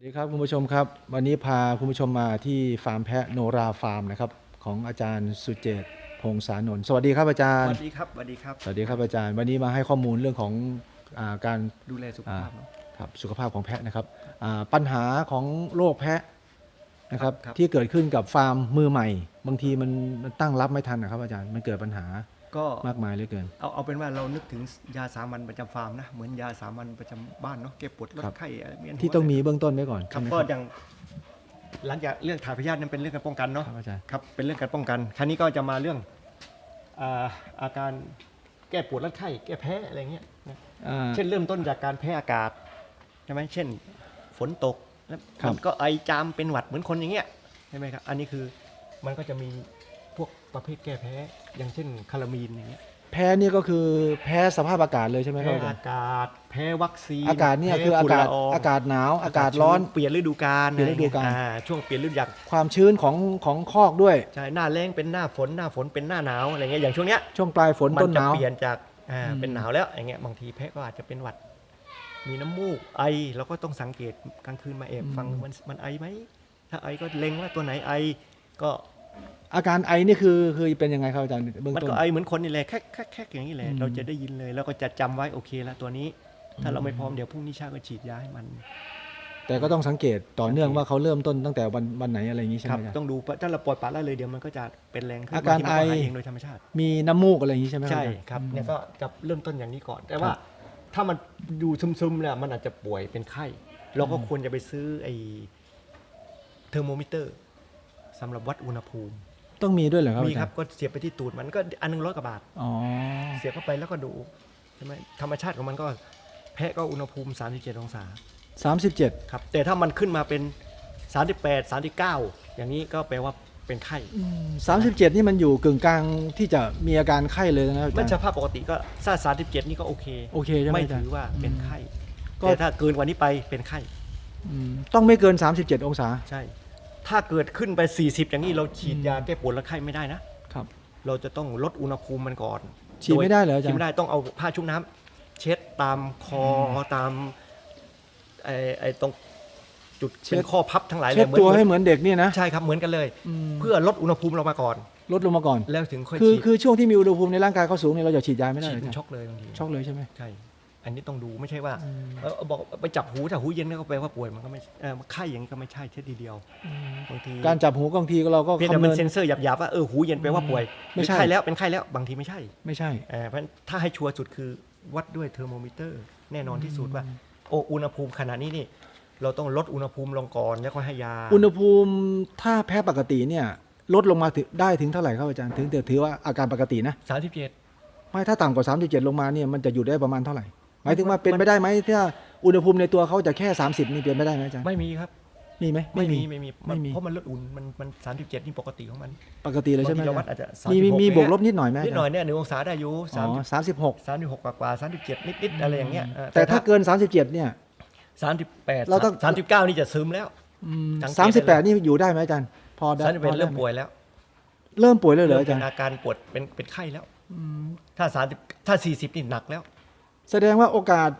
สวัสดีครับคุณผู้ชมครับ วันนี้พาคุณผู้ชมมาที่ฟาร์มแพะโนราฟาร์มนะครับของอาจารย์สุเจตพงษานนท์สวัสดีครับอาจารสย์ วัสดีครับสวัสดีครับ สวัสดีครับอาจารย์ วันนี้มาให้ข้อมูลเรื่องของอาการดูแลสุขภาพเนอะ ครับสุขภาพของแพะนะครับอ่าปัญหาของโรคแพะนะครับครับ ที่เกิดขึ้นกับฟาร์มมือใหม่ บางทีมันมันตั้งรับไม่ทันนะครับอาจารย์มันเกิดปัญหา ก็มากมายเหลือเกิน เอาเอาเป็นว่าเรานึกถึงยาสามัญประจำฟาร์มนะเหมือนยาสามัญประจำบ้านเนาะแก้ปวดลดครับไข้อะไรเวียนหัวที่ต้องมีเบื้องต้นไว้ก่อนครัใช่บไหมคก็รับอย่างหลังจากเรื่องถ่ายพยาธินั้นเป็นเรื่องการป้องกันเนาะครับอาจารย์ครับเป็นเรื่องการป้องกันคราวนี้ก็จะมาเรื่องอ่าอาการแก้ปวดลดไข้แก้แพ้อะไรเงี้ยนะอ่าเช่นเริ่มต้นจากการแพ้อากาศใช่ไหมเช่น ฝนตกแล้วครับมันก็ไอจามเป็นหวัดเหมือนคนอย่างเงี้ยใช่ไหมครับอันนี้คือมันก็จะมี พวกประเภทแก้แพ้ อย่างเช่นคารามีนอย่างเงี้ยแพ้นี่ก็คือแพ้สภาพอากาศเลยใช่ไหมครับแพ้อาจารอาย์กาศ แพ้วัคซีนอากาศเนี่ยแพ้คืออาฝุ่นกาศละงอากาศหนาว อากาศร้อน เปลี่ยนฤดูกาลเปลี่ยนฤดูกาล อ่ช่วงเปลี่ยนฤดูกาลความชื้นของของคอกด้วย ใช่หน้าแรงเป็นหน้าฝนหน้าฝนเป็นหน้าหนาวอะไรเงี้ยอย่างช่วงเนี้ยช่วงปลายฝนมัต้นหจะนาว เปลี่ยนจากอ่าอืม เป็นหนาวแล้วอย่างเงี้ยบางทีแพ้ก็อาจจะเป็นหวัด มีน้ำมูกไอเราก็ต้องสังเกตกลางคืนมาแอบฟังมันมันไอไหมถ้าไอก็เล็งว่าตัวไหนไอก็ อาการไอนี่คือคือเป็นยังไงครับอาจารย์เบื้องมันต้น ก็ไอเหมือนคนนี่แหละแค่แค่แค่อย่างนี้แหละอืม เราจะได้ยินเลยแล้วก็จะจำไว้โอเคแล้วตัวนี้ ถ้าเราไม่พร้อมเดี๋ยวพรุ่งนี้เช้าก็ฉีดยาให้มัน แต่ก็ต้องสังเกตต่อเนื่องสังเกตว่าเขาเริ่มต้นตั้งแต่วันวันไหนอะไรอย่างนี้ใช่ไหคมรับอาจารย์ ต้องดูถ้าเราปล่อยปละละเลยเดี๋ยวมันก็จะเป็นแรงขึ้นอาการบงทีมันไอหายเองโดยธรรมชาติ มีน้ำมูกอะไรอย่างนี้ใช่ไหม ใช่อาจาย์ครับอืมเนี่ยก็จะเริ่มต้นอย่างนี้ก่อน แต่ว่าครับถ้ามันอยู่ซึมๆเนี่ยมันอาจจะป่วยเป็นไข้ เราก็ควรจะไปซื้อไอ้เทอร์โมมิเตอร์ สำหรับวัดอุณหภูมิ ต้องมีด้วยเหรอครับมีอาคจารัรบย์ก็เสียบไปที่ตูดมันก็อันหนึงร้อยกว่าบาทอ๋อเสียบเข้าไปแล้วก็ดูใช่ไหมธรรมชาติของมันก็แพะก็อุณหภูมิ 37 องศาสามสิบเจ็ดครับ แต่ถ้ามันขึ้นมาเป็น 38 39 อย่างนี้ก็แปลว่าเป็นไข้สามสิบเจ็ดนี่มันอยู่กึ่งกลางที่จะมีอาการไข้เลยนะครับอาไม่จารสย์ภาพปกติก็ถ้า37นี่ก็โอเค โอเคใช่ไหมไม่อาจารถืย์อว่าเป็นไข้ ก็แต่ถ้าเกินกว่านี้ไปเป็นไข้อืมต้องไม่เกิน 37 องศา ใช่ ถ้าเกิดขึ้นไป 40 อย่างนี้เราฉีดยาแก้ปวดและไข้ไม่ได้นะ ครับ เราจะต้องลดอุณหภูมิมันก่อนฉีดไม่ได้เหรออาจารย์ ฉีดไม่ได้ต้องเอาผ้าชุบน้ำเช็ดตามคออตามไอ้ไอ้ตรงจุดเป็นข้อพับทั้งหลายเช็ดลยตัวให้มือนเหมือนเด็กนี่นะใช่ครับเหมือนกันเลยอืมเพื่อลดอุณหภูมิเรามาก่อน ลดลงมาก่อน แล้วถึงค่อยคือฉีดคือช่วงที่มีอุณหภูมิในร่างกายเขาสูงเนี่ยเราจะฉีดยาไม่ได้ฉีเหรออาจารย์ดช็อกเลยบางทีช็อกเลยใช่ไหมใช่ อันนี้ต้องดูไม่ใช่ว่าเออบอกไปจับหูถ้าหูเย็นก็แปลว่าป่วยมันก็ไม่เออไข้อย่างนี้ก็ไม่ใช่เช่นทีเดียวบางทีการจับหูบางทีเราก็เพียงแต่คำมันเนินเซ็นเซอร์หยาบๆว่าเออหูเย็นแปลว่าป่วยไม่ใช่เป็นไข้แล้วเป็นไข้แล้วบางทีไม่ใช่ ไม่ใช่เอ่อเพราะฉะนั้นถ้าให้ชัวร์สุดคือวัดด้วยเทอร์โมมิเตอร์ แน่นอนที่สุดว่าโอ้อุณหภูมิขนาดนี้นี่เราต้องลดอุณหภูมิลงก่อนแล้วก็ให้ยา อุณหภูมิถ้าแพ้ปกติเนี่ยลดลงมาถึงได้ถึงเท่าไหร่ครับอาจารย์ถึงจะถือว่าอาการปกตินะสามสิบเจ็ดไม่ถ้าต่ำกว่า 37 ลงมาเนี่ยมันจะอยู่ได้ประมาณเท่าไหร่ หมายถึงว่าเป็นไปได้ไหมถ้าอุณหภูมิในตัวเขาจะแค่ 30 นี่เป็นไปได้ไหมอาจารย์ไม่มีครับมีไหมไม่มีไม่มีไม่มีเพราะมันลดอุ่นมันมันสามสิบเจ็ดนี่ปกติของมัน ปกติเลยใช่ไหมบางทีเราวัอาดจารย์อาจจะมีมีมี36บวกลบนิดหน่อยไหมนิดหน่อยเนี่ยหนึ่งองศาได้อยู่อ๋สามอสามสิบหกสามสิบหกกว่าสามสิบเจ็ดนิดๆอะไรอย่างเงี้ยเออแต่ถ้าเกิน37เนี่ยสามสิบแปดเราต้องสามสิบเก้านี่จะซึมแล้วสังเกตได้สามสิบแปดเลยนี่อยู่ได้ไหมอาจารย์พอได้สามสิบพแปอดได้เริ่มไหป่วยแล้ว เริ่มป่วยเลยเหรอเริ่มอาจาเป็รนย์อาการปวดเป็นเป็นไข้แล้วถ้าสามสิบถ้าสี่สิบนี่หนักแล้ว แสดงว่าโอกาส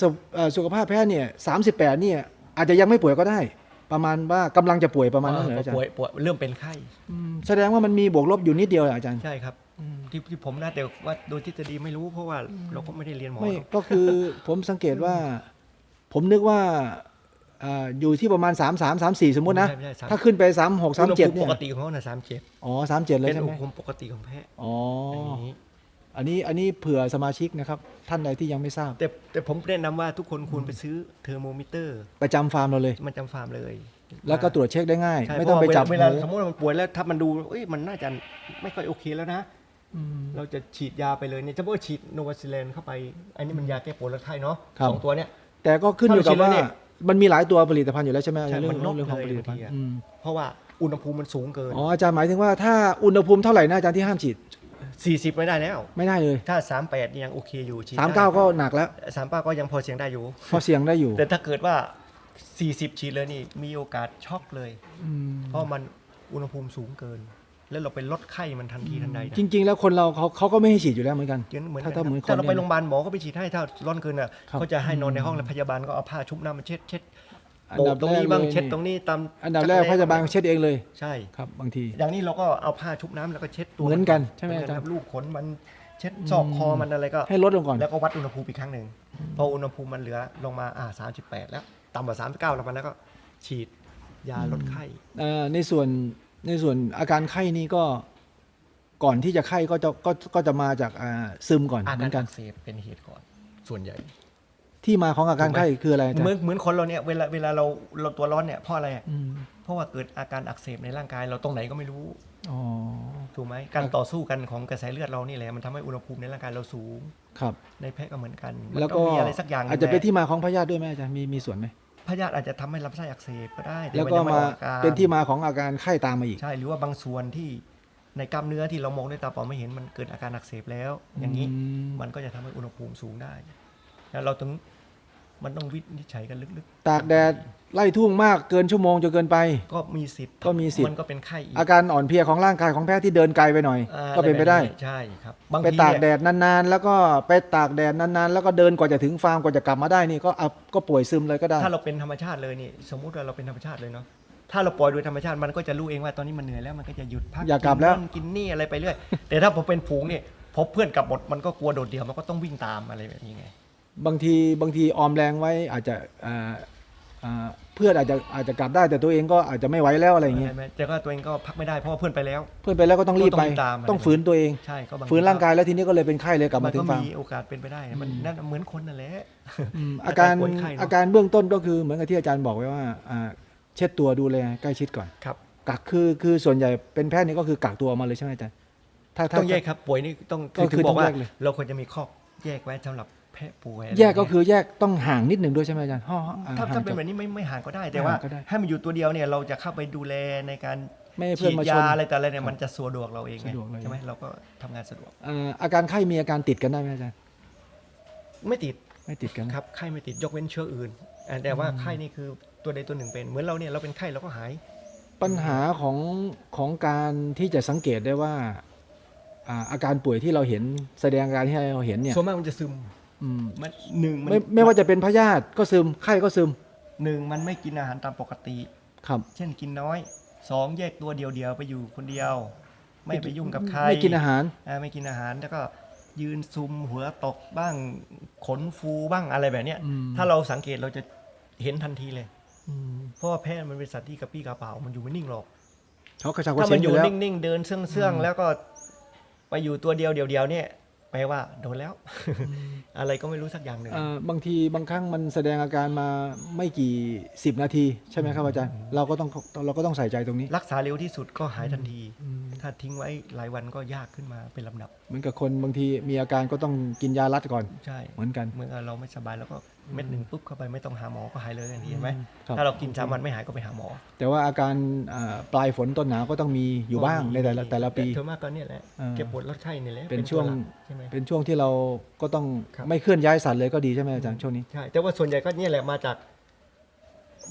สุเอ่อสุขภาพแพ้เนี่ยสามสิบแปดเนี่ยอาจจะยังไม่ป่วยก็ได้ ประมาณว่ากำลังจะป่วยประมาณนั้นเหรออาจารป่วยย์ป่วยเริ่มเป็นไข้อืมแสดงว่ามันมีบวกลบอยู่นิดเดียวเหรออาจารย์ใช่ครับที่ที่ผมน่าแต่ว่าโดยทฤษฎีไม่รู้เพราะว่าเราก็ไม่ได้เรียนหมอไม่หรอกก็คือผมสังเกตว่า ผมนึกว่าอ่าอยู่ที่ประมาณ 3 3 3 4 สมมตินะไใช่ไม่ใช่ถ้าขึ้นไป 3 6 3 7อุณหภูมิเนี่ปยกติของเขาน่ะสามเจ็ดอ๋อ 3 7 เลยเป็นใช่อุไหณมหภูมิปกติของแพะอ๋อ อันนี้อันนี้อันนี้เผื่อสมาชิกนะครับ ท่านใดที่ยังไม่ทราบ แต่แต่ผมแนะนำว่าทุกคนควรไปซื้อเทอร์โมมิเตอร์ประจำฟาร์มเราเลย มันจำฟาร์มเลยแล้วก็ตรวจเช็คได้ง่าย ใช่ไม่ต้องไปจับเพราะว่าเวลาหูสมมติว่ามันป่วยแล้วถ้ามันดูเอ้ยมันน่าจะไม่ค่อยโอเคแล้วนะ อืม เราจะฉีดยาไปเลยเนี่ยถ้าว่าฉีดโนวาซิเลนเข้าไป อันนี้มันยาแก้ปวดและไข้เนาะครับ สองตัวเนี้ยแต่ก็ขึ้นอยู่กับถ้าเราว่าฉีดแล้วเนี่ยมันมีหลายตัวผลิตภัณฑ์อยู่แล้วใช่ไหมใช่เรื่องมันลดเรื่องของเลยผลิตภัณฑ์บางทีอะ อืมเพราะว่าอุณหภูมิมันสูงเกิน อ๋ออาจารย์หมายถึงว่าถ้าอุณหภูมิเท่าไหร่นะอาจารย์ที่ห้ามฉีด 40 ไม่ได้แล้ว ไม่ได้เลยถ้า 38นี่ยังโอเคอยู่ฉีดสามเก้าก็หนักแล้วสามเก้าก็ยังพอเสียงได้อยู่ พอเสี่ยงได้อยู่แต่ถ้าเกิดว่า 40 ฉีดเลยนี่มีโอกาสช็อกเลย อืมเพราะมันอุณหภูมิสูงเกิน แล้วเราไปลดไข้มันทันทีทันใดนะจริง ๆ แล้วคนเราเขาเขาก็ไม่ให้ฉีดอยู่แล้วเหมือนกัน เหมือนถ้ากันถ้าเหมือนถ้าเราคนไปเนี่ย โรงพยาบาลหมอก็ไปฉีดให้ถ้าร้อนเกินอะครับ เขาจะให้นอนในห้องแล้วพยาบาลก็เอาผ้าชุบน้ำมาเช็ดเช็ดอัน โปะดับตรงนี้แรกบ้างเลยเช็ดนี่ตรงนี้ตามอันดับแรกจัพยาบาลเช็ดเองเลย ใช่ครับบางที อย่างนี้เราก็เอาผ้าชุบน้ำแล้วก็เช็ดตัวเหมือนกันใช่ไหมเอนอาจารย์ครับลูกขนมันเช็ดซอกคอมันอะไรก็ให้ลดลงก่อนแล้วก็วัดอุณหภูมิอีกครั้งหนึ่งพออุณหภูมิมันเหลือลงมาอ่าสามสิบแปดแล้วต่ำกว่าสามสิบเก้าลงมาแล้วก็ฉีดยาลดไข้เอ่อในส่วนในส่วนอาการไข้นี่ก็ก่อนที่จะไข้ก็จะก็ก็จะมาจากอ่าซึมก่อนอาเหกามืรอนกัอันกเสบเป็นเหตุก่อนส่วนใหญ่ ที่มาของอาการไข้คืออะไรอาจารเหมือนย์เหมือนคนเราเนี่ยเวลาเวลาเราเราตัวร้อนเนี่ยเพราะอะไรอะอืมเพราะว่าเกิดอาการอักเสบในร่างกายเราตรงไหนก็ไม่รู้อ๋อถูกไหมการต่อสู้กันของกระแสเลือดเรานี่แหละมันทำให้อุณหภูมิในร่างกายเราสูงครับ ในแพะก็เหมือนกันมันแล้วต้ก็องมีอะไรสักอย่างหงอาจจะเป็นแหลที่มาของพยาธิด้วยไหมอาจารย์มีมีส่วนไหมพยาธิอาจจะทำให้ลำไส้อักเสบก็ได้ต่แล้วก็นยังไมาออกอรเป็นที่มาของอาการไข้ตามมาอีกใช่หรือว่าบางส่วนที่ในกล้ามเนื้อที่เรามองด้วยตาเปล่าไม่เห็นมันเกิดอาการอักเสบแล้ว อย่างนี้อืมมันก็จะทำให้อุณหภูมิสูงได้แล้วเราถึง มันต้องวินิจฉัยกันลึกตากแดดไล่ทุ่งมากเกินชั่วโมงจนเกินไปๆก็มีสิทธิ์ก็มีสิทธิ์มันก็เป็นไข้อีกอาการอ่อนเพลียของร่างกายของแพทย์ที่เดินไกลไปหน่อยอ่าก็เป็นไปได้อะรแบบใช่ครับบางไปทีตากแดเนี่ยดนานๆ แล้วก็ไปตากแดดนานๆ แล้วก็เดินกว่าจะถึงฟาร์มกว่าจะกลับมาได้นี่ก็เอาก็ป่วยซึมเลยก็ได้ ถ้าเราเป็นธรรมชาติเลยนี่สมมุติว่าเราเป็นธรรมชาติเลยเนาะถ้าเราปล่อยโดยธรรมชาติมันก็จะรู้เองว่าตอนนี้มันเหนื่อยแล้วมันก็จะหยุดพักอยากกลับแล้วนนั่นกินนี่อะไรไปเรื่อยแต่ถ้าผมเป็นฝูงเนี่ยพบเพื่อนกลับหมดมันก็กลัวโดดเดี่ยวมันก็ต้องวิ่งตามอะไรแบบนี้ไง บางทีบางทีออมแรงไว้อาจจะอ่าอ่าเพื่อนอาจจะอาจจะกลับได้แต่ตัวเองก็อาจจะไม่ไหวแล้วอะไรอย่างเงี้ยใช่ไหมแต่ก็ตัวเองก็พักไม่ได้เพราะว่าเพื่อนไปแล้ว เพื่อนไปแล้วก็ต้องรีบไปก็ต้องตามต้องฝืนตัวเอง ใช่ก็บางทีฝืนร่างกายแล้วทีนี้ก็เลยเป็นไข้เลยกลับมัมานถึก็งฟาร์ม มีโอกาสเป็นไปได้นะมันนั่นเหมือนคนนั่นแหละ อืมอาการอาการป่วยไข้เนอะ อาการเบื้องต้นก็คือเหมือนกับที่อาจารย์บอกไว้ว่าอ่าเช็ดตัวดูแลใกล้ชิดก่อนครับ กักคือคือส่วนใหญ่เป็นแพทย์นี่ก็คือกักตัวออกมาเลยใช่ไหมอาจารย์ถ้าถ้า ต้องแยกครับป่วยนี่ต้องก็คือถึงบอกว่าต้องแยกเลย เราควรจะมีข้อแยกไว้สำหรับ แพะป่วยะไรแยกก็แบบนี้คือแยกต้องห่างนิดหนึ่งด้วยใช่ไหมอาจารย์ห่ออ่ถ้าห่ถ้างเป็นจากแบบนี้ไม่ไม่ห่างก็ได้แต่ไม่ว่าห่างก็ได้ให้มันอยู่ตัวเดียวเนี่ยเราจะเข้าไปดูแลในการไม่ให้เพื่อฉีนดมาชยานอะไรแต่อะไรเนี่ยมันจะสะดวกเราเองไงสะดวกเลยใช่ไหมเราก็ทำงานสะดวกอ่าอาการไข้มีอาการติดกันได้ไหมอาจารย์ไม่ติดไม่ติดกันครับไข้ไม่ติดยกเว้นเชื้ออื่นอ่าแต่ว่าไข้นี่คือตัวใดตัวหนึ่งเป็นเหมือนเราเนี่ยเราเป็นไข้เราก็หาย ปัญหาของของการที่จะสังเกตได้ว่าอ่าอาการป่วยที่เราเห็นแสดงอาการที่เราเห็นเนี่ยส่วนมากมันจะซึมอื มมันหนึ่งมันไม่ไม่ว่าจะเป็นพยาธิก็ซึมไข้ก็ซึมหนึ่งมันไม่กินอาหารตามปกติครับ เช่นกินน้อยสองแยกตัวเดียวๆไปอยู่คนเดียว ไม่ไปยุ่งกับใครไม่กินอาหารอ่าไม่กินอาหารแล้วก็ยืนซุมหัวตกบ้างขนฟูบ้างอะไรแบบเนี้ยอืมถ้าเราสังเกตเราจะเห็นทันทีเลยอืมเพราะว่าแพะมันเป็นสัตว์ที่กระปี้กระเป๋ามันอยู่ไม่นิ่งหรอกเขากระชับกระถ้าเฉมันงออยู่ยู่แล้วนิ่งๆเดินเสื่องๆแล้วก็ ไปอยู่ตัวเดียวเดียวๆเนี่ยแป ลว่าโดนแล้ว อะไรก็ไม่รู้สักอย่างหนึ่งอ่าบางทีบางครั้งมันแสดงอาการมาไม่กี่สิบนาที ใช่ไหมครับอาจารย์ เราก็ต้องเราก็ต้องใส่ใจตรงนี้ รักษาเร็วที่สุดก็หายทันทีอืมถ้าทิ้งไว้หลายวันก็ยากขึ้นมาเป็นลำดับ เหมือนกับคนบางทีมีอาการก็ต้องกินยารัดก่อนใช่เหมือนกันเมื่อเราไม่สบายแล้วก็ เม็ดหนึ่งปุ๊บเข้าไปไม่ต้องหาหมอก็หายเลยทันทีเห็นไหมครับถ้าเรากินสามวันไม่หายก็ไปหาหมอ แต่ว่าอาการอ่าปลายฝนต้นหนาวก็ต้องมีอยู่บ้างในแต่ละแต่ละปีเธอมากก็เนี่ยแหละเออเก็บปวดลดไข้นี่แหละเป็นตัช่วงหลักใช่ไหมเป็นช่วงที่เราก็ต้องครับไม่เคลื่อนย้ายสัตว์เลยก็ดีใช่ไหมอาจารย์ช่วงนี้ใช่แต่ว่าส่วนใหญ่ก็เนี่ยแหละมาจาก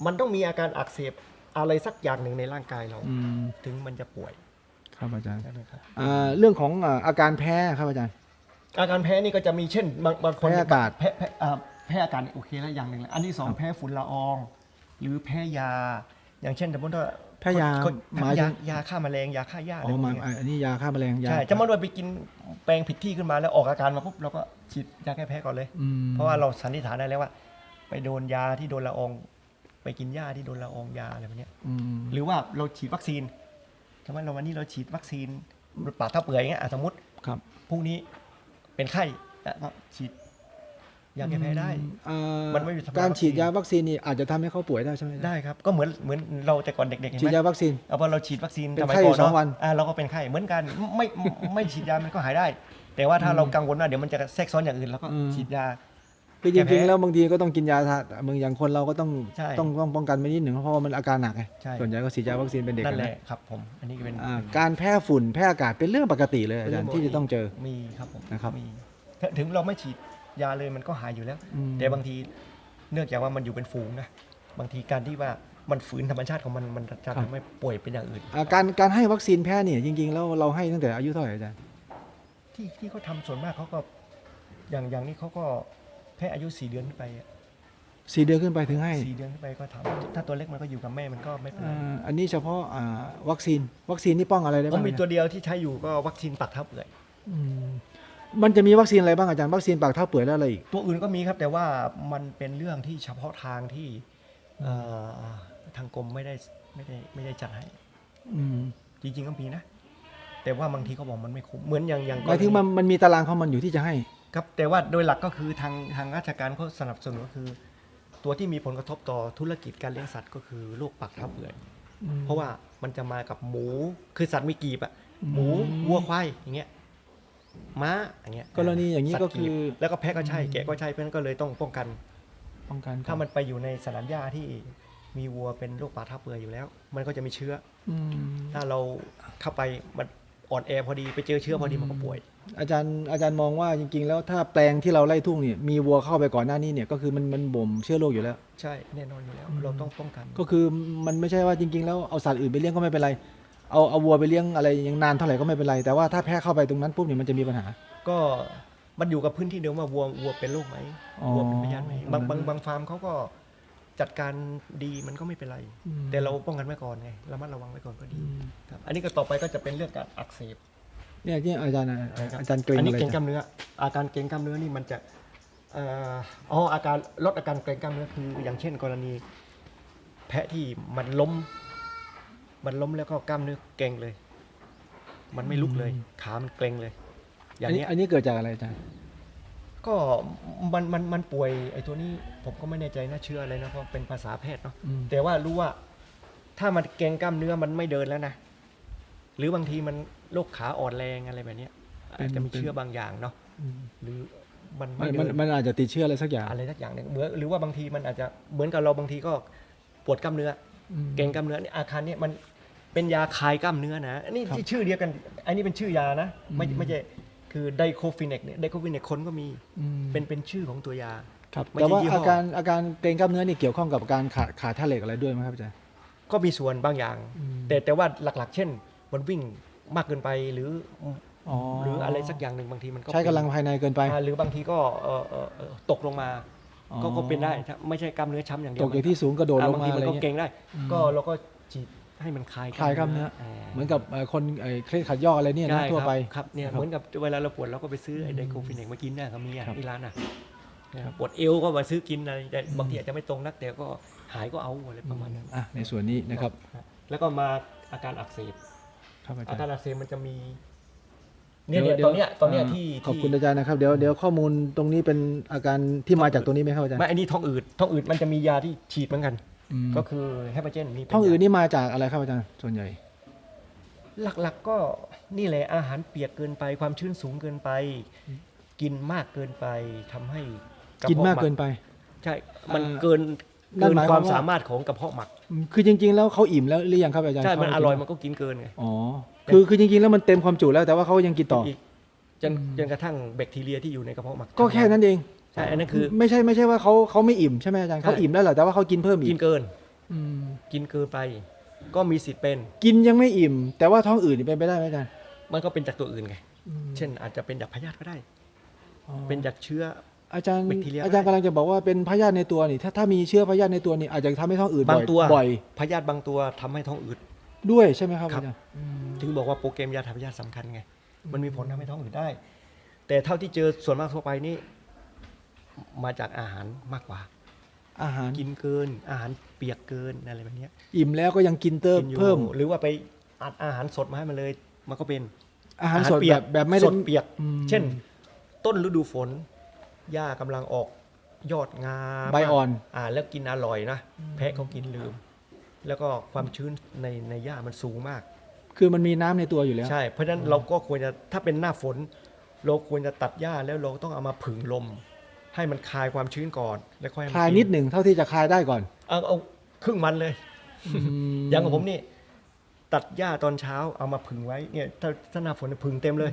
มันต้องมีอาการอักเสบอะไรสักอย่างหนึ่งในร่างกายเราอืมถึงมันจะป่วย ครับอาจารย์ใช่ไหมครับอ่าเรื่องของอ่าอาการแพ้ครับอาจารย์ อาการแพ้นี่ก็จะมีเช่นบางบางคนแพ้อากาศแพ้ แพ้อ่าแพ้อากาศนี่โอเคแล้วอย่างหนึ่งแล้วอันที่สองแพ้ฝุ่นละออง หรือแพ้ยา อย่างเช่นสมมติว่าแพ้ยาคนหมายถึยางยาฆ่าแมลงยาฆ่าหญ้าอะไรอ๋อพวมากเนี้ยอ่าอันนี้ยาฆ่าแมลงยาใช่จะมาด้วยไปกินแปลงผิดที่ขึ้นมาแล้วออกอาการมาปุ๊บเราก็ฉีดยาแก้แพ้ก่อนเลย อืมเพราะว่าเราสันนิษฐานได้แล้วว่า ไปโดนยาที่โดนละออง ไปกินหญ้าที่โดนละอองยาอะไรแบบเนี้ย อืม หรือว่าเราฉีดวัคซีนทำไมเราวันนี้เราฉีดวัคซีนปากเท่าเปื่อยอย่างเงี้ยอะสมมติครับ พรุ่งนี้เป็นไข้อะก็ฉีด ยาแก้แพ้ได้อ่ามันไม่มีทำลายการฉีดวัคซีนยาวัคซีนนี่อาจจะทำให้เขาป่วยได้ใช่ไหมอาจารย์ได้ครับก็เหมือนเหมือนเราแต่ก่อนเด็กๆเห็นฉีดไหมยาวัคซีนเอาพอเราฉีดวัคซีนเป็นสมัยไข้ก่อนสองเนาะวันอะเราก็เป็นไข้เหมือนกันไม่ไม่ไม่ฉีดยามันก็หายได้ แต่ว่าถ้าเรากังวลว่าเดี๋ยวมันจะแทรกซ้อนอย่างอื่นเราก็อืมฉีดยาคือจแก้แพ้ริงๆแล้วบางทีก็ต้องกินยาทาเมืองอย่างคนเราก็ต้องใช่ต้องต้องป้องกันไปนิดหนึ่งเพราะว่ามันอาการหนักไงใช่ส่วนใหญ่ก็ฉีดยาวัคซีนเป็นเด็กนั่กันนแหนะละครับผมอันนี้ก็เป็นอ่าการแพ้ฝุ่นแพ้อากาศเป็นเรื่องปกติเลยอาจารย์ที่จะต้องเจอมีครับผมนะครับมีถึงเราไม่ฉีด ยาเลยมันก็หายอยู่แล้วอืมแต่บางทีเนื่องจากว่ามันอยู่เป็นฝูงนะบางทีการที่ว่ามันฝืนธรรมชาติของมันมันจะทำให้ป่วยเป็นอย่างอื่นอ่าการการให้วัคซีนแพ้เนี่ยจริงๆแล้วเราให้ตั้งแต่อายุเท่าไหร่อาจารย์ที่ที่เขาทำส่วนมากเขาก็อย่างอย่างนี้เขาก็แพ้อายุสี่เดือนขึ้นไปอะสี่เดือนขึ้นไปถึงให้สี่เดือนขึ้นไปก็ทำถ้าตัวเล็กมันก็อยู่กับแม่มันก็ไม่เป็นไรอ่าอันนี้เฉพาะอ่าวัคซีนวัคซีนนี่ป้องอะไรได้ก็บ้างมีอาจารย์ตัวเดียวที่ใช้อยู่ก็วัคซีนปักทับเปื่อยอื มมันจะมีวัคซีนอะไรบ้างอาจารย์วัคซีนปากเท้าเปื่อยแล้วอะไรอีก ตัวอื่นก็มีครับแต่ว่ามันเป็นเรื่องที่เฉพาะทางที่เอ่อทางกรมไม่ได้ไม่ได้ไม่ได้จัดให้ อืมจริง ๆ ก็มีนะ แต่ว่าบางทีเขาบอกมันไม่คุ้มเหมือนอย่างอย่างหมายถึงมันมันมีตารางของมันอยู่ที่จะให้ ครับ แต่ว่าโดยหลักก็คือทางทางราชการเขาสนับสนุนก็คือ ตัวที่มีผลกระทบต่อธุรกิจการเลี้ยงสัตว์ก็คือโรคปากเท้าเปื่อยเพราะว่ามันจะมากับหมูคือสัตว์มีกีบอะหมูอืมวัวควายอย่างเงี้ย ม้าอย่างเงี้ยกรณีอย่างนี้สัตว์ก็คือบแล้วก็แพะก็ใช่แกะก็ใช่เพราะฉะนั้นก็เลยต้องป้องกันป้องกันถ้ามันไปอยู่ในสนามหญ้าที่มีวัวเป็นโรคปากเท้าเปื่อยอยู่แล้ว มันก็จะมีเชื้ออืมถ้าเราเข้าไปมันอ่อนแอพอดีไปเจอเชื้อพอดีมันก็ป่วย อาจารย์อาจารย์มองว่าจริง ๆ แล้วถ้าแปลงที่เราไล่ทุ่งเนี่ยมีวัวเข้าไปก่อนหน้านี้เนี่ยก็คือมันมันบ่มเชื้อโรคอยู่แล้ว ใช่แน่นอนอยู่แล้ว เราต้องป้องกัน ก็คือมันไม่ใช่ว่าจริง ๆ แล้วเอาสัตว์อื่นไปเลี้ยงก็ไม่เป็นไร เอาเอาวัวไปเลี้ยงอะไรยังนานเท่าไหร่ก็ไม่เป็นไร แต่ว่าถ้าแพ้เข้าไปตรงนั้นปุ๊บเนี่ยมันจะมีปัญหา ก็มันอยู่กับพื้นที่เดิมว่าวัววัวเป็นโรคไหมอ๋อ วัวเป็นพยาธิไหมบางบางบางฟาร์มเขาก็จัดการดีมันก็ไม่เป็นไรแต่เราป้องกันไว้ก่อนไงระมัดระวังไว้ก่อนก็ดีครับอันนี้ก็ต่อไปก็จะเป็นเรื่องการอักเสบ เนี่ยที่อาจารย์อะอาจารย์เกรงอันนี้อะไรเกร็งกจ้ะล้ามเนื้อ อาการเกร็งกล้ามเนื้อนี่มันจะเอ่ออ๋ออาการลดอาการเกร็งกล้ามเนื้อคืออย่างเช่น กรณี แพะที่มันล้ม มันล้มแล้วก็กล้ามเนื้อเกร็งเลย มันไม่ลุกเลย ขามันเกร็งเลย อย่าอันงนี้เนี้ยอันนี้เกิดจากอะไรอาจารย์ก็มันมันมันป่วยไอ้ตัวนี้ผมก็ไม่แน่ใจนะเชื่ออะไรนะเพราะเป็นภาษาแพทย์เนาะอืมแต่ว่ารู้ว่าถ้ามันเกร็งกล้ามเนื้อมันไม่เดินแล้วนะหรือบางทีมันโรคขาอ่อนแรงอะไรแบบเนี้ยอาจจะมีเชื้อบางอย่างเนาะอืมหรือมันมันไม่มันเดินมันอาจจะติดเชื้ออะไรสักอย่างอะไรสักอย่างหนึ่งเหมือนหรือว่าบางทีมันอาจจะเหมือนกับเราบางทีก็ปวดกล้ามเนื้ออืมเกร็งกล้ามเนื้อนี่อาการเนี้ยมัน เป็นยาคลายกล้ามเนื้อนะอันนี้ครับที่ชื่อเดียวกัน อันนี้เป็นชื่อยานะ ไม่อืมไม่ใช่คือไดโคฟินเนกเนี่ยไดโคฟินเนกคนก็มีอืมเป็นเป็นชื่อของตัวยาครับไม่แต่ใช่ว่ายี่ห้ออาการอาการเกร็งกล้ามเนื้อนี่เกี่ยวข้องกับการขาดขาดท่าเหล็กอะไรด้วยไหมครับอาจารย์ก็มีส่วนบางอย่างอืมแต่แต่ว่าหลักๆ เช่น มันวิ่งมากเกินไปหรืออ๋อหรืออะไรสักอย่างหนึ่งบางทีมันก็ใช้กำลังเป็นภายในเกินไปอ่าหรือบางทีก็เอ่อเอ่อเอ่อตกลงมาอ๋อก็ก็เป็นได้ถ้าไม่ใช่กล้ามเนื้อช้ำอย่างเดีตยวกจากที่สูงกระโดดอ่าลงบางมาทีอะมันไรก็เงี้ยเก่งได้อืมก็เราก็ฉีด ให้มันคลายคลายกล้ามเนื้อาเหมือนกับเอ่อคนไอ้เคล็ดขัดย่ออะไรเนี่ยนะใช่ทั่วไปครับครับเนี่ยครับเหมือนกับเวลาเราปวดเราก็ไปซื้อไอ้อืมไดโคฟินเอกมากินเนี่ยก็มีอะครับที่ร้านอะครับปวดเอวก็มาซื้อกินอะไรแต่อืมบางทีอาจจะไม่ตรงนักแต่ก็หายก็เอาอะไรประมาณนั้นอะในส่วนนี้นะครับ แล้วก็มาอาการอักเสบครับอาอาจารการย์อักเสบมันจะมีเนี่ยเนี่ยตอนเนี้ยตอนเนี้ยที่ขอบที่คุณอาจารย์นะครับเดี๋ยวเดี๋ยวข้อมูลตรงนี้เป็นอาการที่มาจากตัวนี้ไหมครับอาจารย์ไม่อันนี้ท้องอืดท้องอืดมันจะมียาที่ฉีดเหมือนกันอืม ก็คือแฮปาเจนมีเป็ท้องอืดยานี่มาจากอะไรครับอาจารย์ส่วนใหญ่ หลักๆก็นี่แหละอาหารเปียกเกินไป ความชื้นสูงเกินไป กินมากเกินไปทำให้ระกินพะมากหเกินไป ใช่ มันอ่าเกินนั่เกินนหมายคความวามว่าสามารถของกระเพาะหมักอืมคือจริง ๆ แล้วเขาอิ่มแล้วหรือยังครับอาจารย์ใช่ มันเขาอกินร่อยมันก็กินเกินไงอ๋อคือคือจริงๆแล้วมันเต็มความจุแล้วแต่ว่าเขายังกินต่ออีกจนจนกระทั่งแบคทีเรียที่อยู่ในกระเพาะหมัก ก็แค่นั้นเอง ใช่อันนั้นคือ ไม่ใช่ไม่ใช่ว่าเขาเขาไม่อิ่มใช่ไหมอาจารย์ใช่เขาอิ่มแล้วแหละแต่ว่าเขากินเพิ่มอีกิกนเกินอืมกินเกินไป ก็มีสิทธิ์เป็น กินยังไม่อิ่ม แต่ว่าท้องอืดนี่เป็นไปได้ไหมอาจารย์มันก็เป็นจากตัวอื่นไงอืมเช่น อาจจะเป็นจากพยาธิก็ได้อ๋อเป็นจากเชื้ออาจารย์แบคทีเรียอาจารย์กำลังจะบอกว่าเป็นพยาธิในตัวนี่ถ้าถ้ามีเชื้อพยาธิในตัวนี่อาจจะทำให้ท้องอืดบางบ่อยตัวบ่อยพยาธิบางตัวทำให้ท้องอืดด้วยใช่ไหมครับครับอาจารย์อืมถึงบอกว่าโปรแกรมยาถ่ายพยาธิสำคัญไงมันมีผลทำให้ท้องอืดได้ แต่เท่าที่เจอส่วนมากทั่วไปนี่ มาจากอาหารมากกว่า อาหารกินเกิน อาหารเปียกเกินอะไรแบบเนี้ยอิ่มแล้วก็ยังกินเติมกินอยู่เพิ่ม หรือว่าไปอัดอาหารสดมาให้มันเลย มันก็เป็น อาหารสดเปีแบยกบแบบไม่ได้สดเปียกอืมเช่น ต้นฤดูฝนหญ้ากำลังออกยอดงามใบอ่อน อ่า แล้วกินอร่อยนะแพะเขากินลืม แล้วก็ความชื้นในในหญ้ามันสูงมาก คือมันมีน้ำในตัวอยู่แล้ว ใช่ เพราะฉะนั้นเราก็ควรจะถ้าเป็นหน้าฝน เราควรจะตัดหญ้าแล้วเราต้องเอามาผึ่งลม ให้มันคลายความชื้นก่อน แล้วค่อยเอมคลายนิดหนึ่งเท่าที่จะคลายได้ก่อน เอาเอาครึ่งวันเลยมอย่างของผมนี่ ตัดหญ้าตอนเช้าเอามาผึ่งไว้เนี่ยถ้าถ้าหน้าฝนเนี่ยผึ่งเต็มเลย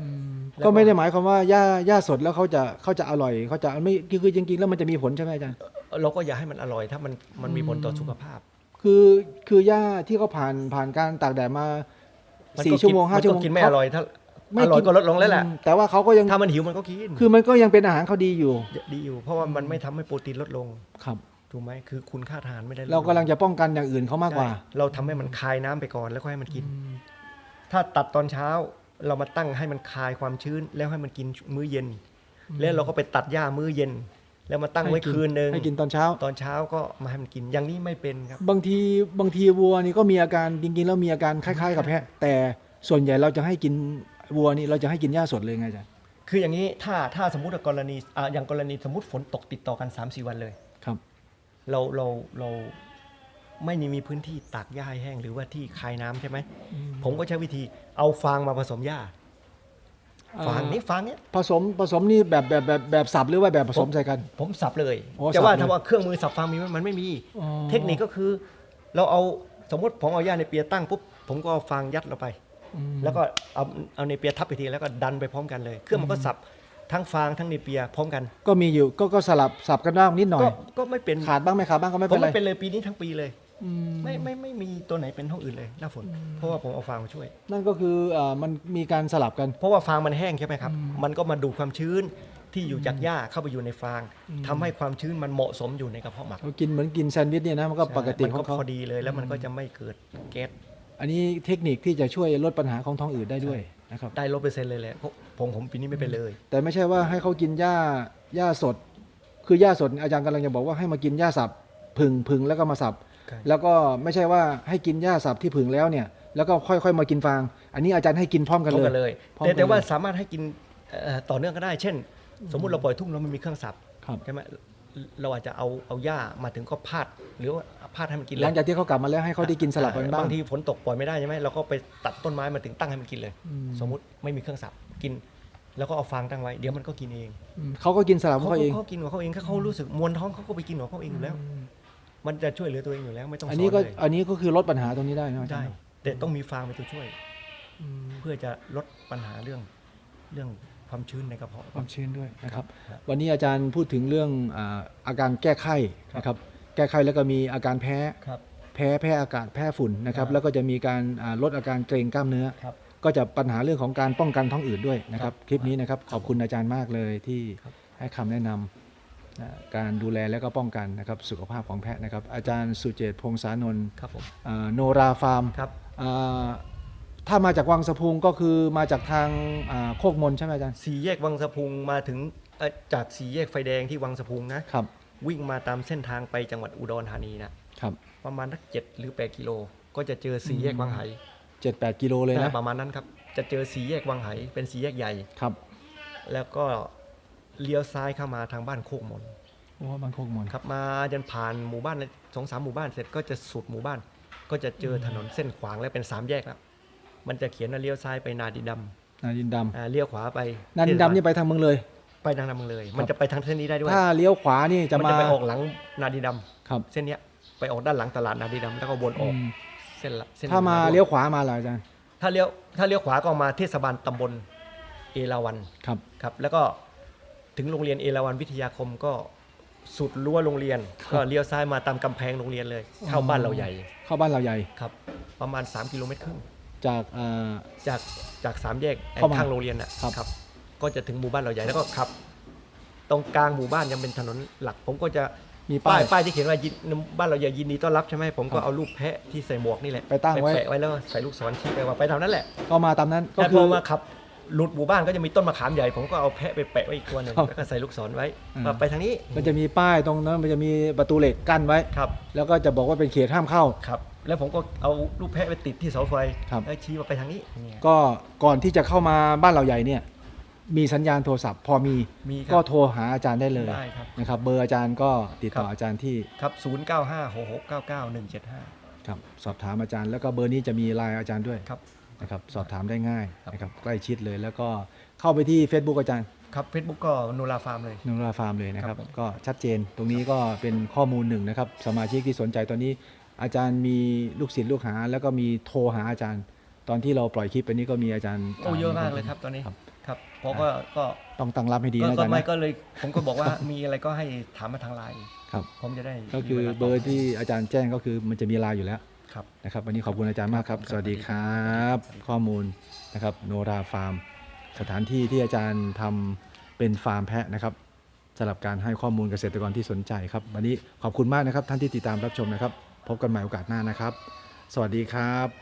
แล้วก็ก็ไม่ได้หมายความว่าหญ้าหญ้าสดแล้วเขาจะเขาจะอร่อยเขาจะไม่คือคือจริงๆแล้วมันจะมีผลใช่ไหมอาจารย์เราก็อย่าให้มันอร่อยถ้ามันมันมีผลต่อสุขภาพ คือคือหญ้าที่เขาผ่านผ่านการตากแดดมามันสี่ก็ชั่วโมงกินห้าชั่วโมงนก็กินไม่เขาอร่อยถ้าไม่ อร่อยนก็ลดลงแล้วแหละอืมแต่ว่าเขาก็ยังถ้ามันหิวมันก็กินคือมันก็ยังเป็นอาหารเขาดีอยู่ ดีอยู่ เพราะว่ามันไม่ทำให้โปรตีนลดลงครับโปถูกไหมคือคุณค่าทหารไม่ได้ เรากำลังจะป้องกันอย่างอื่นเขามากกว่าใช่เราทำให้มันคายน้ำไปก่อนแล้วก็ให้มันกิน ถ้าตัดตอนเช้าเรามาตั้งให้มันคายความชื้นแล้วให้มันกินมื้อเย็น แล้วเราก็ไปตัดหญ้ามื้อเย็น แล้วมาตั้งไว้ให้กิคืนหนึ่งให้กินตอนเช้า ตอนเช้าก็มาให้มันกินอย่างนี้ไม่เป็นครับ บางทีบางทีวัวนี่ก็มีอาการจริงๆแล้วมีอาการคล้าย ๆ กับแพะแต่ส่วนใหญ่เราจะให้กิน วัวนี่เราจะให้กินหญ้าสดเลยไงอาจารย์คืออย่างนี้ถ้าถ้าสมมติว่ากรณีอ่าอย่างกรณีสมมติฝนตกติดต่อกัน3าสี่วันเลย ครับ เราเราเราไม่มีพื้นที่ตากหญ้าให้แห้งหรือว่าที่คายน้ำใช่ไหม ผมก็ใช้วิธีเอาฟางมาผสมหญ้าฟางนี้ฟางเนี้ยผสมผสมนี่แบบแบบแบบแบบสับหรือว่าแบบผสมใส่กัน ผมสับเลยโอ้จะว่าสับเลยถ้าว่าเครื่องมือสับฟางมีไหมมันไม่มี อ๋อ เทคนิคก็คือ เราเอาสมมติผมเอาหญ้าในเปียตั้งปุ๊บผมก็เอาฟางยัดลงไปอืม แล้วก็เอาเอาในเปียทับไปทีแล้วก็ดันไปพร้อมกันเลย เครื่องมันก็สับทั้งฟางทั้งในเปียพร้อมกันก็มีอยู่ก็ก็สลับสับกันบ้างนิดหน่อยก็ก็ไม่เป็นขาดบ้างไม่ขาดบ้างก็ไม่ผมเป็นไร ไม่เป็นเลยปีนี้ทั้งปีเลยอืมไม่ไม่ไม่มีตัวไหนเป็นห้องอื่นเลยหน้าฝน เพราะว่าผมเอาฟางมาช่วย นั่นก็คือเอ่อมันมีการสลับกัน เพราะว่าฟางมันแห้งใช่ไหมครับ มันก็มาดูดความชื้นที่อยู่จากหญ้าเข้าไปอยู่ในฟางทำให้ความชื้นมันเหมาะสมอยู่ในกระเพาะหมักเรากินเหมือนกินแซนด์วิชเนี่ยนะมันก็ปกติมันขก็องเขาพอดีเลยแล้วมันก็จะไม่เกิดแก๊ส อันนี้เทคนิคที่จะช่วยลดปัญหาของท้องอืดได้ด้วยนะครับได้ลบเปอร์เซ็นต์เลยแหละผมผมปีนี้ไม่เป็นเลย แต่ไม่ใช่ว่าให้เขากินหญ้าหญ้าสด คือหญ้าสดอาจารย์กำลังจะบอกว่าให้มากินหญ้าสับผึ่งผึ่งแล้วก็มาสับครับแล้วก็ไม่ใช่ว่าให้กินหญ้าสับที่ผึ่งแล้วเนี่ย แล้วก็ค่อยๆมากินฟาง อันนี้อาจารย์ให้กินพร้อมกันพร้อเลมกันเลยยพร้อมแต่กันแต่ว่าเลยสามารถให้กินเอ่อต่อเนื่องก็ได้ เช่น สมมุติเราปล่อยทุ่งแล้วมันมีเครื่องสับครับใช่ไหม เราอาจจะเอาเอาหญ้ามาถึงก็พาด หรือว่าพาดให้มันกินหลังจากที่เขากลับมาแล้วให้เขาได้กินสลับกันบ้างบางทีฝนตกปล่อยไม่ได้ใช่ไหมเราก็ไปตัดต้นไม้มาถึงตั้งให้มันกินเลยอืมสมมุติไม่มีเครื่องสับกิน แล้วก็เอาฟางตั้งไว้เดี๋ยวมันก็กินเองอืมเขาก็กินสลับของเขาเขาเองเขากินของเขาเองถ้าเขารู้สึกมวนท้องเขาก็ไปกินของเขาเองอยู่แล้ว มันจะช่วยเหลือตัวเองอยู่แล้วไม่ต้องสอัอนนนี้ก็เลยอันนี้ก็คือลดปัญหาตรงนี้ได้นะอาจารได้ย์แต่ต้องมีฟางเป็นตัวช่วยเพื่อจะลดปัญหาเรื่องเรื่อง ความชื้นในกระเพาะ ความชื้นด้วยนะครับครับ วันนี้อาจารย์พูดถึงเรื่องอาอาการแก้ไข้นะครับ แก้ไข้แล้วก็มีอาการแพ้ ครับ แพ้แพ้อากาศแพ้ฝุ่นนะครับครับแล้วก็จะมีการอ่าลดอาการเกร็งกล้ามเนื้อ ครับ ก็จะปัญหาเรื่องของการป้องกันท้องอืดด้วยนะครับ คลิปนี้นะครับขอบคุณอาจารย์มากเลยที่ครับให้คำแนะนำอ่าการดูแลและก็ป้องกันนะครับสุขภาพของแพะนะครับ อาจารย์สุเจตพงษานนท์ครับผม อ่าโนราฟาร์มครับ อ่า ถ้ามาจากวังสะพุงก็คือมาจากทางอ่าโคกมนใช่ไหมอาจารย์สี่แยกวังสะพุงมาถึงเอ่อจากสี่แยกไฟแดงที่วังสะพุงนะครับวิ่งมาตามเส้นทางไปจังหวัดอุดรธานีนะครับประมาณสักเจ็ดหรือ8กิโล ก็จะเจอสี่แยกวังไหเจ็ดแปดกิโลเลยนะประมาณนั้นครับจะเจอสี่แยกวังไหเป็นสี่แยกใหญ่ครับ แล้วก็เลี้ยวซ้ายเข้ามาทางบ้านโคกมนโอ้บางโคกมนครับมาจนผ่านหมู่บ้านสองสามหมู่บ้านเสร็จก็จะสุดหมู่บ้าน ก็จะเจอถนนเส้นขวางแล้วเป็นสามแยกแล้ว มันจะเขียนว่าเลี้ยวซ้ายไปนาดินดนาดินดำอ่าเลี้ยวขวาไปำนาดินดำนี่ไปทางเมืองเลย ไปทางดำเลย มันจะไปทางเส้นนี้ได้ด้วย ถ้าเลี้ยวขวานี่จะมันมาจะไปออกหลังนาดินดครับำเส้นเนี้ยไปออกด้านหลังตลาดนาดินดำแล้วก็วนออกอืมเส้นละเส้นถ้ามาด้เลี้ยวขวามาเหรออาจารย์ถ้าเลี้ยวถ้าเลี้ยวขวาก็มาเทศบาลตำบลเอราวัน ครับ ครับแล้วก็ถึงโรงเรียนเอราวันวิทยาคมก็สุดรั้วโรงเรียนก็เลี้ยวซ้ายมาตามกำแพงโรงเรียนเลย เข้าบ้านเราใหญ่เข้าบ้านเราใหญ่ ครับ ประมาณ 3 กิโลเมตรครึ่ง จากอ่า จากจากสามแยกไอ้เข้ามาข้างโรงเรียนนะครับ ครับ ก็จะถึงหมู่บ้านเราใหญ่แล้วก็ขับ ตรงกลางหมู่บ้านยังเป็นถนนหลัก ผมก็จะมีป้าป้าย ยป้ายที่เขียนว่ายินบ้านเราใหญ่ยินดีต้อนรับใช่ไหมผมก็ครับเอารูปแพะที่ใส่หมวกนี่แหละไปตั้งไว้ แปะไว้แล้วใส่ลูกศรชี้ไปว่าไปทางนั้นแหละก็มาตามนั้นก็แต่คืพออมาขับ หลุดหมู่บ้านก็จะมีต้นมะขามใหญ่ ผมก็เอาแพะไปแปะไว้อีกตัวหนึ่งครับแล้วก็ใส่ลูกศรไว้อืมว่าไปทางนี้มันจะมีป้ายตรงนั้นมันจะมีประตูเหล็กกั้นไว้ครับ แล้วก็จะบอกว่าเป็นเขตห้ามเข้าครับ แล้วผมก็เอาลูกแพะไปติดที่เสาไฟครับแล้วชี้ว่าไปทางนี้เนี่ยก็ก่อนที่จะเข้ามาบ้านเราใหญ่เนี่ย มีสัญญาณโทรศัพท์ พอมีมีคก็รับโทรหาอาจารย์ได้เลยได้ครับนะครับ เบอร์อาจารย์ก็ติดต่อครับอาจารย์ที่ครับ0 9 5 6 6 9 9 1 7 5ครับสอบถามอาจารย์แล้วก็เบอร์นี้จะมีไลน์อาจารย์ด้วยครับ นะครับสอบถามได้ง่ายครับนะครับใกล้ชิดเลยแล้วก็เข้าไปที่ Facebook อาจารย์ครับ Facebook ก็นูราฟาร์มเลยนงราฟาร์มเลยนะครับครับผมก็ชัดเจนตรงนี้ก็เป็นข้อมูลหนึ่งนะครับสมาชิกที่สนใจตอนนี้ อาจารย์มีลูกศิษย์ลูกหา แล้วก็มีโทรหาอาจารย์ ตอนที่เราปล่อยคลิปไปนี้ก็มีอาจารย์โอ้เยอะมากเลยครับตอนนี้ครับครับเพราะก็ก็ต้องตั้งรับให้ดีก็นะอาก็จารย์ไม่นะก็เลยผมก็บอกว่ามีอะไรก็ให้ถามมาทางไลน์ครับผมจะได้ก็คือมีวลาตเบอร์ที่อาจารย์แจ้งก็คือมันจะมีไลน์อยู่แล้ว ครับนะครับวันนี้ขอบคุณอาจารย์มากครับครับ สวัสดีครับ ข้อมูลนะครับโนราฟาร์ม สถานที่ที่อาจารย์ทำเป็นฟาร์มแพะนะครับสำหรับการให้ข้อมูลเกษตรกรที่สนใจครับ วันนี้ขอบคุณมากนะครับท่านที่ติดตามรับชมนะครับ พบกันใหม่โอกาสหน้านะครับ สวัสดีครับ